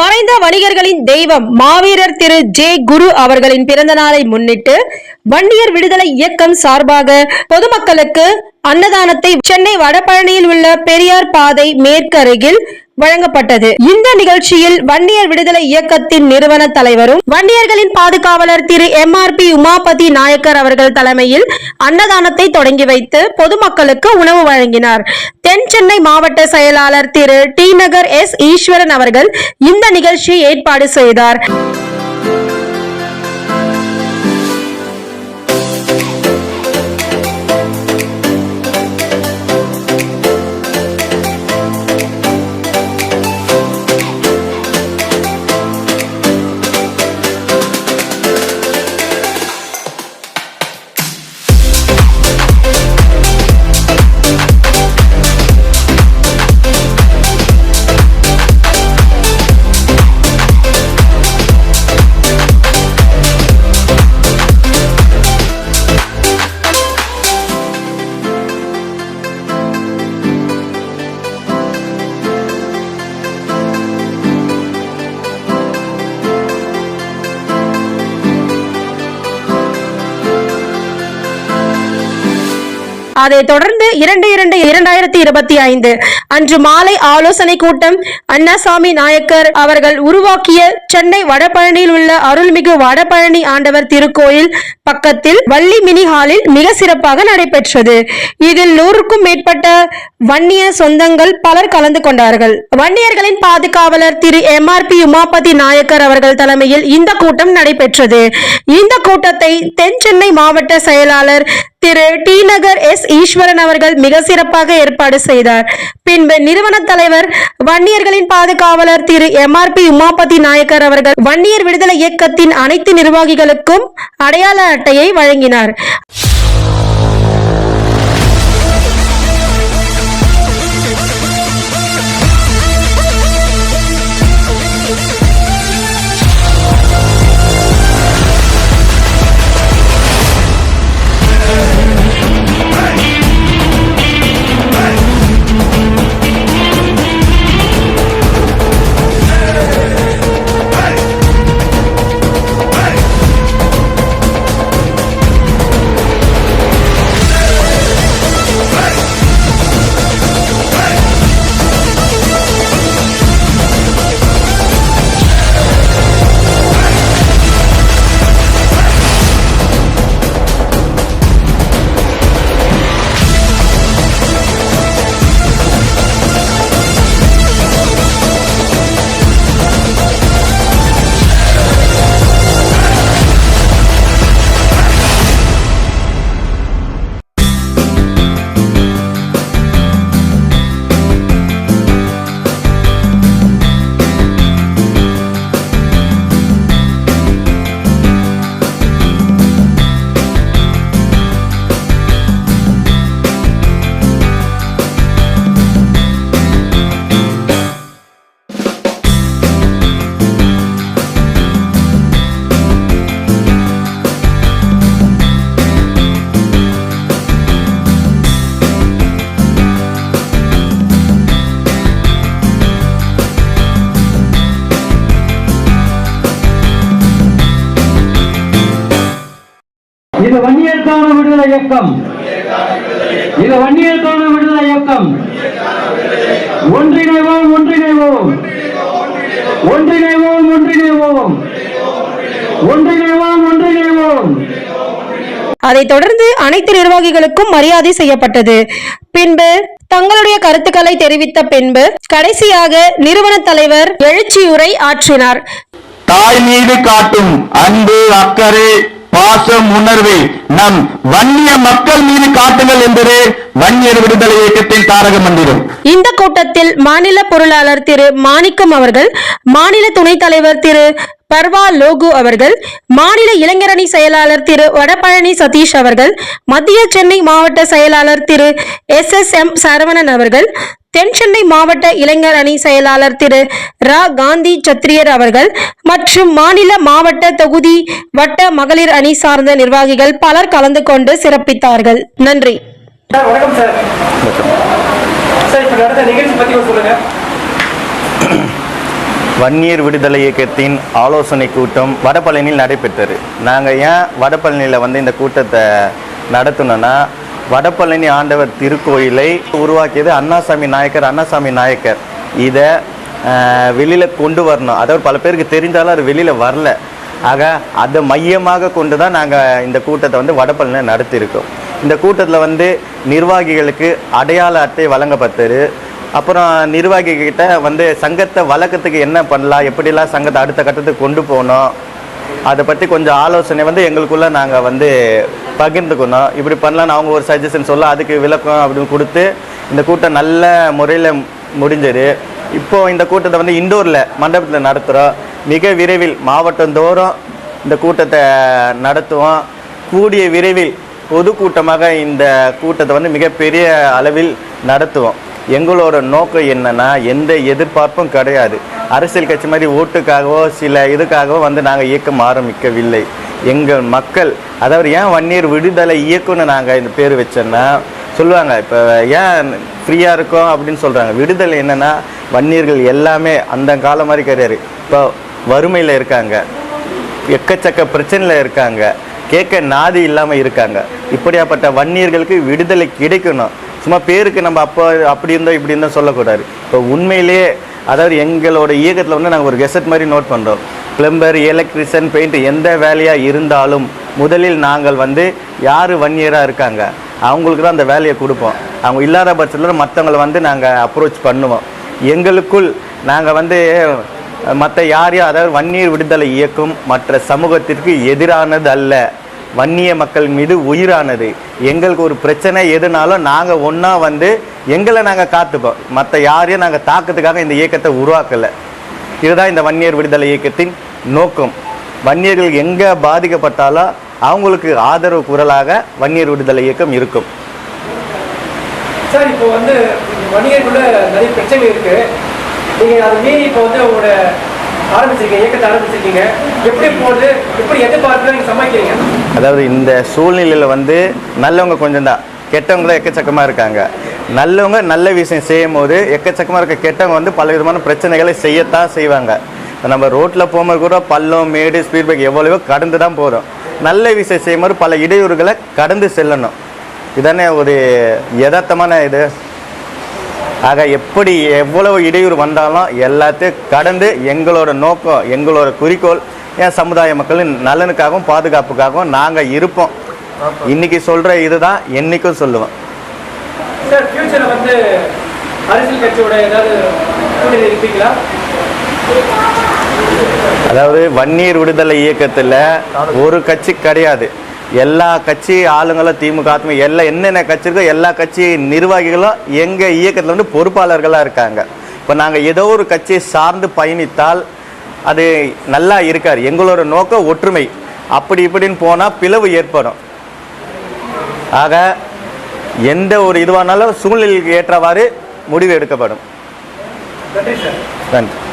Bye. மறைந்த வணிகர்களின் தெய்வம் மாவீரர் திரு ஜே குரு அவர்களின் பிறந்த நாளை முன்னிட்டு வன்னியர் விடுதலை இயக்கம் சார்பாக பொதுமக்களுக்கு அன்னதானத்தை சென்னை வடபழனியில் உள்ள பெரியார் பாதை மேற்கு அருகில் வழங்கப்பட்டது. இந்த நிகழ்ச்சியில் வன்னியர் விடுதலை இயக்கத்தின் நிறுவன தலைவரும் வன்னியர்களின் பாதுகாவலர் திரு M R P Umapathi Naicker அவர்கள் தலைமையில் அன்னதானத்தை தொடங்கி வைத்து பொதுமக்களுக்கு உணவு வழங்கினார். தென் சென்னை மாவட்ட செயலாளர் திரு டி நகர் எஸ் ஈஸ்வரன் அவர்கள் இந்த நிகழ்ச்சி நிகழ்ச்சி ஏற்பாடு செய்தார். அதைத் தொடர்ந்து இரண்டு இரண்டு இரண்டாயிரத்தி இருபத்தி ஐந்து. அன்று மாலை ஆலோசனை கூட்டம் அண்ணாசாமி நாயக்கர் அவர்கள் உருவாக்கிய சென்னை வடபழனியில் உள்ள அருள்மிகு வடபழனி ஆண்டவர் திருக்கோயில் பக்கத்தில் வள்ளி மினி ஹாலில் மிக சிறப்பாக நடைபெற்றது. இதில் நூறுக்கும் மேற்பட்ட வன்னிய சொந்தங்கள் பலர் கலந்து கொண்டார்கள். வன்னியர்களின் பாதுகாவலர் திரு M R P Umapathi Naicker அவர்கள் தலைமையில் இந்த கூட்டம் நடைபெற்றது. இந்த கூட்டத்தை தென் சென்னை மாவட்ட செயலாளர் திரு டி நகர் எஸ் இ ஈஸ்வரன் அவர்கள் மிக சிறப்பாக ஏற்பாடு செய்தார். பின்பு நிறுவன தலைவர் வன்னியர்களின் பாதுகாவலர் திரு M R P Umapathi Naicker அவர்கள் வன்னியர் விடுதலை இயக்கத்தின் அனைத்து நிர்வாகிகளுக்கும் அடையாள அட்டையை வழங்கினார். விடுதலை இயக்கம். இது வன்னியர்கான விடுதலை இயக்கம். ஒன்றிணைவோம் ஒன்றிணைவோம். ஒன்றிணைவோம் ஒன்றிணைவோம். ஒன்றிணைவோம் ஒன்றிணைவோம். அதைத் தொடர்ந்து அனைத்து நிர்வாகிகளுக்கும் மரியாதை செய்யப்பட்டது. பின்பு தங்களுடைய கருத்துக்களை தெரிவித்த பின்பு கடைசியாக நிறுவன தலைவர் எழுச்சியுரை ஆற்றினார். தாய் மீது காட்டும் அன்பு அக்கறை பாசம் உணர்வை. நம் வன்னிய மக்கள் மீது காட்டுங்கள் என்பது வன்னியர் விடுதலை இயக்கத்தின் தாரக மந்திரம். இந்த கூட்டத்தில் மாநில பொருளாளர் திரு மாணிக்கம் அவர்கள் மாநில துணைத் தலைவர் திரு பர்வா லோகு அவர்கள் மாநில இளைஞரணி செயலாளர் திரு வடபழனி சதீஷ் அவர்கள் மத்திய சென்னை மாவட்ட செயலாளர் Thiru S S M Saravanan அவர்கள் தென் சென்னை மாவட்ட இளைஞர் அணி செயலாளர் திரு ரா காந்தி சத்திரியர் அவர்கள் மற்றும் மாநில மாவட்ட தொகுதி வட்ட மகளிர் அணி சார்ந்த நிர்வாகிகள் பலர் கலந்து கொண்டு சிறப்பித்தார்கள். நன்றி. சார் வணக்கம் சார். சார் இப்போ நடந்த நிகழ்ச்சி பற்றி சொல்லுங்க. வன்னியர் விடுதலை இயக்கத்தின் ஆலோசனை கூட்டம் வடபழனியில் நடைபெற்றது. நாங்கள் ஏன் வடபழனியில் வந்து இந்த கூட்டத்தை நடத்தணும்னா வடபழனி ஆண்டவர் திருக்கோயிலை உருவாக்கியது அண்ணாசாமி நாயக்கர் அண்ணாசாமி நாயக்கர். இதை வெளியில் கொண்டு வரணும். அதாவது பல பேருக்கு தெரிஞ்சாலும் அது வெளியில் வரல. ஆக அதை மையமாக கொண்டு தான் நாங்கள் இந்த கூட்டத்தை வந்து வடபழனியில் நடத்தியிருக்கோம். இந்த கூட்டத்தில் வந்து நிர்வாகிகளுக்கு அடையாள அட்டை வழங்கப்பட்டது. அப்புறம் நிர்வாகிகிட்ட வந்து சங்கத்தை வழக்கத்துக்கு என்ன பண்ணலாம் எப்படிலாம் சங்கத்தை அடுத்த கட்டத்துக்கு கொண்டு போகணும் அதை பற்றி கொஞ்சம் ஆலோசனை வந்து எங்களுக்குள்ளே நாங்கள் வந்து பகிர்ந்துக்கணும். இப்படி பண்ணலான்னு அவங்க ஒரு சஜஷன் சொல்ல அதுக்கு விளக்கம் அப்படின்னு கொடுத்து இந்த கூட்டம் நல்ல முறையில் முடிஞ்சது. இப்போ இந்த கூட்டத்தை வந்து இண்டோரில் மண்டபத்தில் நடத்துகிறோம் மிக விரைவில் மாவட்டந்தோறும் இந்த கூட்டத்தை நடத்துவோம். கூடிய விரைவில் பொதுக்கூட்டமாக இந்த கூட்டத்தை வந்து மிகப்பெரிய அளவில் நடத்துவோம். எங்களோட நோக்கம் என்னன்னா எந்த எதிர்பார்ப்பும் கிடையாது. அரசியல் கட்சி மாதிரி ஓட்டுக்காகவோ சில இதுக்காகவோ வந்து நாங்கள் இயக்கம் ஆரம்பிக்கவில்லை. எங்கள் மக்கள் அதாவது ஏன் வன்னியர் விடுதலை இயக்கம்னு நாங்கள் இந்த பேர் வச்சோன்னா சொல்லுவாங்க இப்போ ஏன் ஃப்ரீயாக இருக்கோம் அப்படின்னு சொல்கிறாங்க விடுதலை என்னென்னா வன்னியர்கள் எல்லாமே அந்த காலம் மாதிரி கிடையாது. இப்போ வறுமையில் இருக்காங்க. எக்கச்சக்க பிரச்சனையில் இருக்காங்க. கேட்க நாதி இல்லாமல் இருக்காங்க. இப்படியாப்பட்ட வன்னியர்களுக்கு விடுதலை கிடைக்கணும். சும்மா பேருக்கு நம்ம அப்போ அப்படி இருந்தோம் இப்படி இருந்தோம் சொல்லக்கூடாது. இப்போ உண்மையிலேயே அதாவது எங்களோட இயக்கத்தில் வந்து நாங்கள் ஒரு கெசட் மாதிரி நோட் பண்ணுறோம் பிளம்பர் எலக்ட்ரிஷியன் பெயிண்ட் எந்த வேலையாக இருந்தாலும் முதலில் நாங்கள் வந்து யார் வன்னியராக இருக்காங்க அவங்களுக்கு தான் அந்த வேலையை கொடுப்போம். அவங்க இல்லாத பட்சத்தில் மற்றவங்களை வந்து நாங்கள் அப்ரோச் பண்ணுவோம். எங்களுக்குள் நாங்கள் வந்து மற்ற யாரையும் அதாவது வன்னியர் விடுதலை இயக்கம் மற்ற சமூகத்திற்கு எதிரானது அல்ல. வன்னிய மக்கள் மீது உயிரானது. எங்களுக்கு ஒரு பிரச்சனை எதுனாலும் நாங்கள் ஒன்றா வந்து எங்களை நாங்கள் காத்துப்போம். மற்ற யாரையும் நாங்கள் தாக்கத்துக்காக இந்த இயக்கத்தை உருவாக்கலை. இதுதான் இந்த வன்னியர் விடுதலை இயக்கத்தின் நோக்கம். வன்னியர்கள் எங்கே பாதிக்கப்பட்டாலும் அவங்களுக்கு ஆதரவு குரலாக வன்னியர் விடுதலை இயக்கம் இருக்கும். சார் இப்போ வந்து வணிகருக்குள்ள நிறைய பிரச்சனை இருக்குது நீங்கள் அதை மீறி இப்போ வந்து உங்களோட ஆரம்பிச்சிருக்கீங்க இயக்கத்தை ஆரம்பிச்சிருக்கீங்க. எப்படி போகுது? எப்படி எதிர்பார்த்து சமாளிக்கிறீங்க? அதாவது இந்த சூழ்நிலையில் வந்து நல்லவங்க கொஞ்சம் தான் கெட்டவங்க தான் எக்கச்சக்கமாக இருக்காங்க. நல்லவங்க நல்ல விஷயம் செய்யும் போது எக்கச்சக்கமாக இருக்க கெட்டவங்க வந்து பல விதமான பிரச்சனைகளை செய்யத்தான் செய்வாங்க. நம்ம ரோட்டில் போகும்போது கூட பள்ளம் மேடு ஸ்பீட் பைக் எவ்வளவோ கடந்து தான் போகிறோம் நல்ல விஷயம் செய்யும் போது பல இடையூறுகளை கடந்து செல்லணும். இதானே ஒரு யதார்த்தமான இது. ஆக எப்படி எவ்வளவு இடையூறு வந்தாலும் எல்லாத்தையும் கடந்து எங்களோட நோக்கம் எங்களோட குறிக்கோள் என் சமுதாய மக்களின் நலனுக்காகவும் பாதுகாப்புக்காகவும் நாங்கள் இருப்போம். இன்னைக்கு சொல்கிற இதுதான் என்னைக்கும் சொல்லுவேன். அதாவது வன்னியர் விடுதலை இயக்கத்தில் ஒரு கட்சி கிடையாது. எல்லா கட்சி ஆளுங்களும் திமுக அதிமுக எல்லா என்னென்ன கட்சி இருக்கோ எல்லா கட்சி நிர்வாகிகளும் எங்கள் இயக்கத்தில் வந்து பொறுப்பாளர்களாக இருக்காங்க. இப்போ நாங்கள் ஏதோ ஒரு கட்சியை சார்ந்து பயணித்தால் அது நல்லா இருக்காது. எங்களோட நோக்கம் ஒற்றுமை. அப்படி இப்படின்னு போனால் பிளவு ஏற்படும். ஆக எந்த ஒரு இதுவானாலும் சூழ்நிலைக்கு ஏற்றவாறு முடிவு எடுக்கப்படும். நன்றி சார். நன்றி.